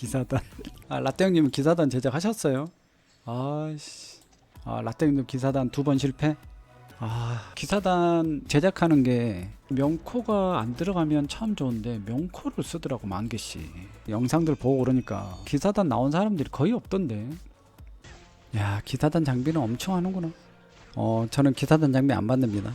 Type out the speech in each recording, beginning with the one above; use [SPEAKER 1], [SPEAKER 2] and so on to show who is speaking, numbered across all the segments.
[SPEAKER 1] 기사단. 아 라떼 형님은 기사단 제작하셨어요? 아씨. 아 라떼 형님 기사단 두 번 실패? 아 기사단 제작하는 게 명코가 안 들어가면 참 좋은데 명코를 쓰더라고 만 개씩. 영상들 보고 그러니까 기사단 나온 사람들이 거의 없던데. 야 기사단 장비는 엄청 하는구나. 어 저는 기사단 장비 안 받습니다.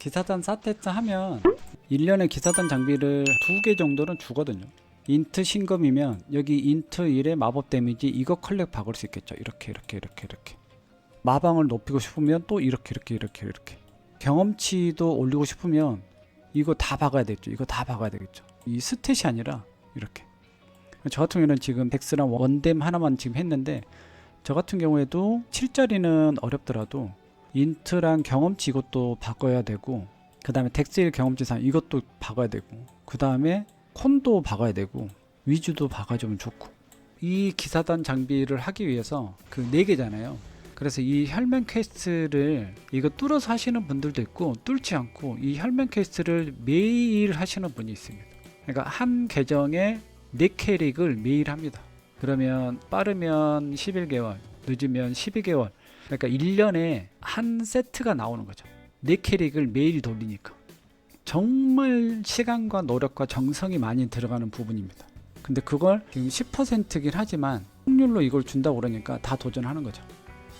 [SPEAKER 1] 기사단 사테트 하면 1년에 기사단 장비를 두 개 정도는 주거든요. 인트 신검이면 여기 인트 1의 마법 데미지 이거 컬렉 박을 수 있겠죠. 이렇게 이렇게 이렇게 이렇게. 마방을 높이고 싶으면 또 이렇게 이렇게 이렇게 이렇게. 경험치도 올리고 싶으면 이거 다 박아야 되겠죠. 이거 다 박아야 되겠죠. 이 스탯이 아니라 이렇게. 저 같은 경우는 지금 덱스랑 원뎀 하나만 지금 했는데 저 같은 경우에도 7짜리는 어렵더라도 인트랑 경험치 이것도 바꿔야 되고 그 다음에 덱스일 경험치상 이것도 박아야 되고 그 다음에 콘도 박아야 되고 위주도 박아주면 좋고. 이 기사단 장비를 하기 위해서 그네 개잖아요. 그래서 이 혈맹 퀘스트를 이거 뚫어서 하시는 분들도 있고 뚫지 않고 이 혈맹 퀘스트를 매일 하시는 분이 있습니다. 그러니까 한 계정에 네 캐릭을 매일 합니다. 그러면 빠르면 11개월 늦으면 12개월 그러니까 1년에 한 세트가 나오는 거죠. 네 캐릭을 매일 돌리니까. 정말 시간과 노력과 정성이 많이 들어가는 부분입니다. 근데 그걸 지금 10%긴 하지만 확률로 이걸 준다고 그러니까 다 도전하는 거죠.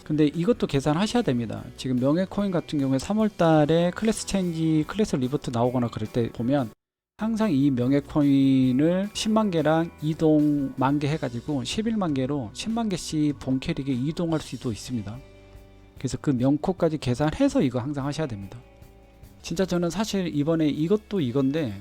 [SPEAKER 1] 근데 이것도 계산하셔야 됩니다. 지금 명예 코인 같은 경우에 3월 달에 클래스 체인지, 클래스 리부트 나오거나 그럴 때 보면 항상 이 명예 코인을 10만 개랑 이동 만개 해가지고 11만 개로 10만 개씩 본 캐릭에 이동할 수도 있습니다. 그래서 그 명코까지 계산해서 이거 항상 하셔야 됩니다. 진짜 저는 사실 이번에 이것도 이건데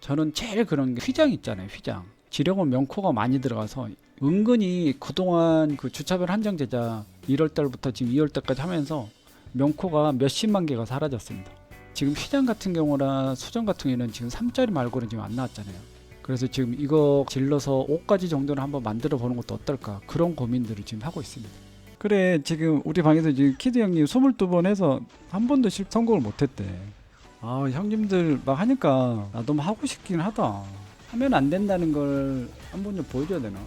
[SPEAKER 1] 저는 제일 그런 게 휘장 있잖아요. 휘장. 지령은 명코가 많이 들어가서 은근히 그동안 그 주차별 한정 제작 1월 달부터 지금 2월 달까지 하면서 명코가 몇십만 개가 사라졌습니다. 지금 휘장 같은 경우나 수정 같은 경우는 지금 3짜리 말고는 지금 안 나왔잖아요. 그래서 지금 이거 질러서 5가지 정도는 한번 만들어 보는 것도 어떨까 그런 고민들을 지금 하고 있습니다. 그래 지금 우리 방에서 지금 키드 형님 22번 해서 한 번도 실 성공을 못했대. 아 형님들 막 하니까 나 너무 하고 싶긴 하다. 하면 안 된다는 걸 한 번 좀 보여줘야 되나?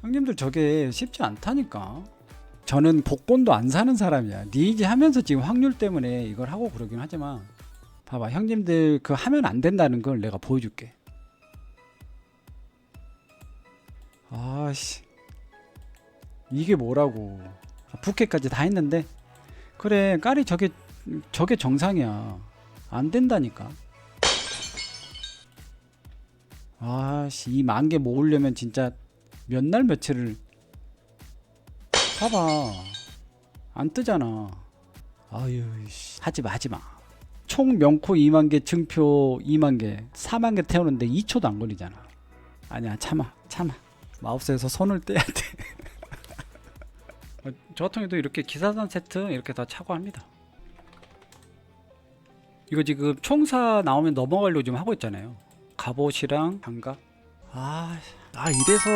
[SPEAKER 1] 형님들 저게 쉽지 않다니까. 저는 복권도 안 사는 사람이야. 니이지 하면서 지금 확률 때문에 이걸 하고 그러긴 하지만. 봐봐 형님들 그 하면 안 된다는 걸 내가 보여줄게. 아씨. 이게 뭐라고 부캐까지 다 했는데 그래 까리 저게 저게 정상이야. 안 된다니까. 아씨 이 만 개 모으려면 진짜 몇 날 며칠을 봐봐. 안 뜨잖아. 아유 씨. 하지마 하지마. 총 명코 2만 개 증표 2만 개 4만 개 태우는데 2초도 안 걸리잖아. 아니야 참아 참아. 마우스에서 손을 떼야 돼. 어, 저 같은 경우도 이렇게 기사단 세트 이렇게 다 차고 합니다. 이거 지금 총사 나오면 넘어가려고 지금 하고 있잖아요. 갑옷이랑 장갑. 아, 아 이래서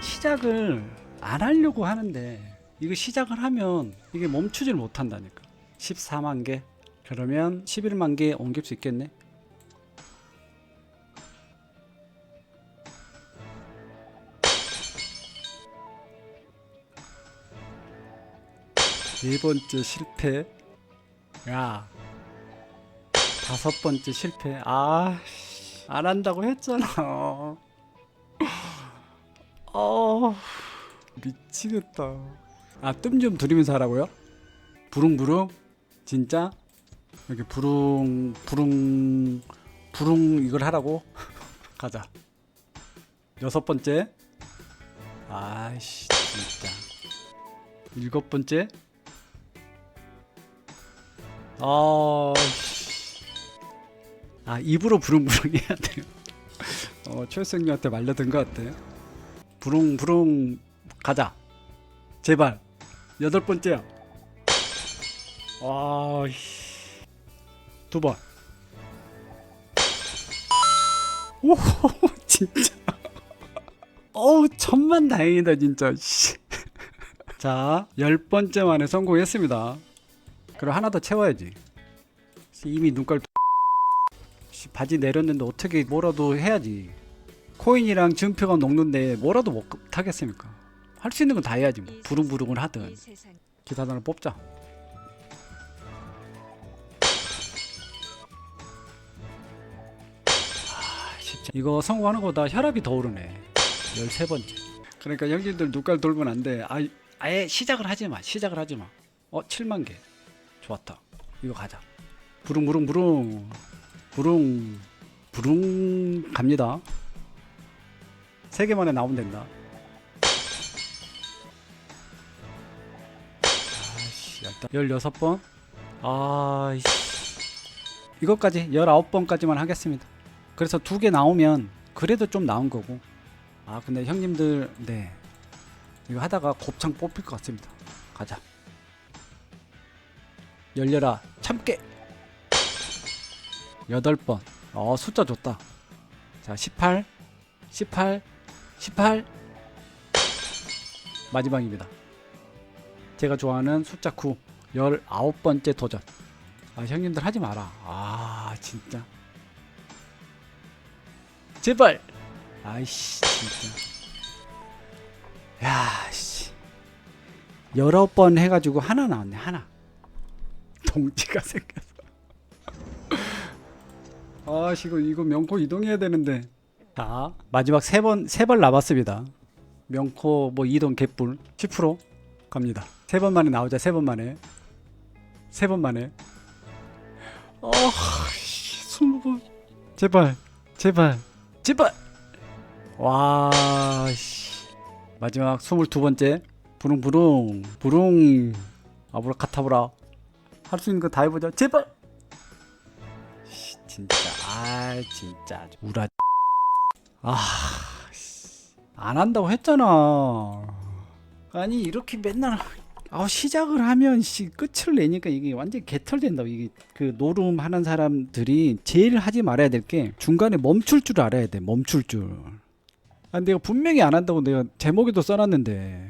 [SPEAKER 1] 시작을 안 하려고 하는데 이거 시작을 하면 이게 멈추질 못한다니까. 14만 개. 그러면 11만 개 옮길 수 있겠네. 네 번째 실패. 야. 다섯 번째 실패. 아, 씨, 안 한다고 했잖아. 어, 미치겠다. 아, 뜸 좀 들이면서 하라고요? 부릉부릉? 진짜? 여기 부릉, 부릉, 부릉 이걸 하라고? 가자. 여섯 번째. 아이씨, 진짜. 일곱 번째. 아, 씨. 아 입으로 부릉부릉 해야 돼요. 어, 최승님한테 말려든 것 같아. 부릉부릉 가자. 제발. 여덟 번째야. 아, 씨. 두 번. 오, 진짜. 어우, 천만 다행이다, 진짜. 씨. 자, 열 번째 만에 성공했습니다. 그럼 하나 더 채워야지. 씨, 이미 눈깔 씨, 바지 내렸는데 어떻게 뭐라도 해야지. 코인이랑 증표가 녹는데 뭐라도 못 하겠습니까? 할 수 있는 건 다 해야지 뭐. 부릉부릉을 하든. 기사단을 뽑자. 아, 진짜. 이거 성공하는 거보다 혈압이 더 오르네. 13번째. 그러니까 형님들 눈깔 돌면 안 돼. 아, 아예 시작을 하지 마. 시작을 하지 마. 어, 7만 개. 좋았다. 이거 가자. 부릉 부릉 부릉. 부릉. 부릉 갑니다. 세 개만에 나오면 된다. 아씨, 16번. 아이씨. 이것까지 19번까지만 하겠습니다. 그래서 두 개 나오면 그래도 좀 나은 거고. 아, 근데 형님들 네. 이거 하다가 곱창 뽑힐 것 같습니다. 가자. 열려라. 참깨. 8번. 어, 숫자 좋다. 자, 18. 18. 18. 마지막입니다. 제가 좋아하는 숫자 9. 19번째 도전. 아, 형님들 하지 마라. 아, 진짜. 제발. 아이씨, 진짜. 야, 씨. 19번 해가지고 하나 나왔네, 하나. 동지가 생겼어. 아, 이거, 이거 명코 이동해야 되는데. 자, 마지막 세 번, 세 번 남았습니다. 명코 뭐 이동 개뿔 10% 갑니다. 세 번 만에 나오자, 세 번 만에. 세 번 만에. 어, 씨, 스무 번. 제발, 제발, 제발. 와, 씨. 마지막 스물두 번째. 부릉부릉, 부릉. 아브라카타브라. 할 수 있는 거 다 해보자. 제발. 씨, 진짜, 아, 진짜 우라. 아, 씨. 안 한다고 했잖아. 아니 이렇게 맨날 아 시작을 하면 씨 끝을 내니까 이게 완전 개털된다 이게 그 노름 하는 사람들이 제일 하지 말아야 될 게 중간에 멈출 줄 알아야 돼 멈출 줄. 아 내가 분명히 안 한다고 내가 제목에도 써놨는데